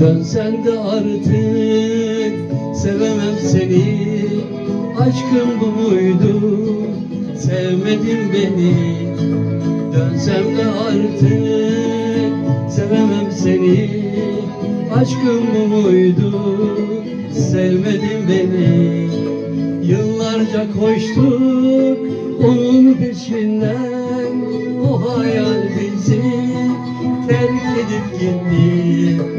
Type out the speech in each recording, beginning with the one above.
Dönsen de artık sevemem seni. Aşkım bu muydu? Sevmedin beni. Dönsem de artık sevemem seni. Aşkım bu muydu? Sevmedin beni. Yıllarca koştuk onun peşinden. O hayal bizi terk edip gitti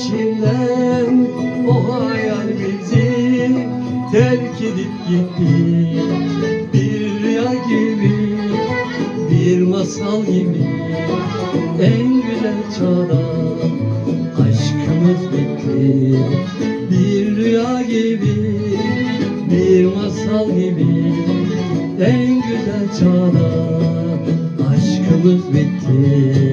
peşinden. O hayal bizi terk edip gitti Bir rüya gibi bir masal gibi. En güzel çağda aşkımız bitti. Bir rüya gibi bir masal gibi. En güzel çağda aşkımız bitti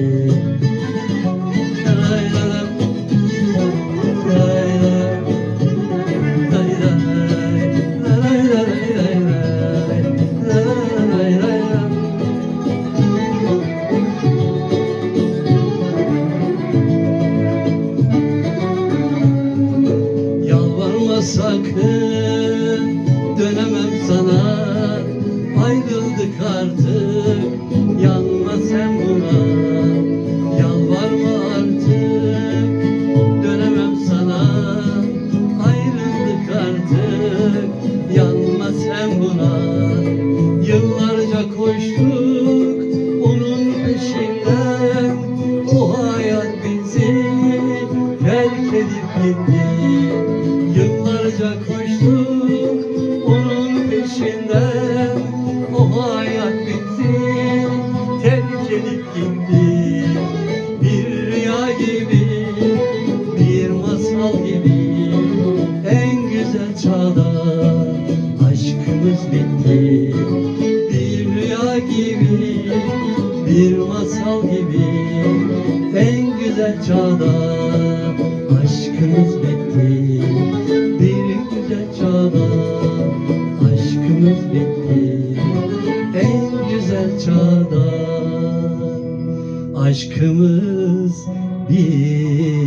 sakın dönemem sana. Ayrıldık artık yanma sen buna. Yalvarma artık dönemem sana. Ayrıldık artık yanma sen buna. Yıllarca koştuk onun peşinden. O hayal bizi terk edip gitti Yıllarca koştuk onun peşinden. O hayal bizi terk edip gitti. Bir rüya gibi bir masal gibi. En güzel çağda aşkımız bitti. Bir rüya gibi bir masal gibi. En güzel çağda aşkımız bitti çağda aşkımız bitti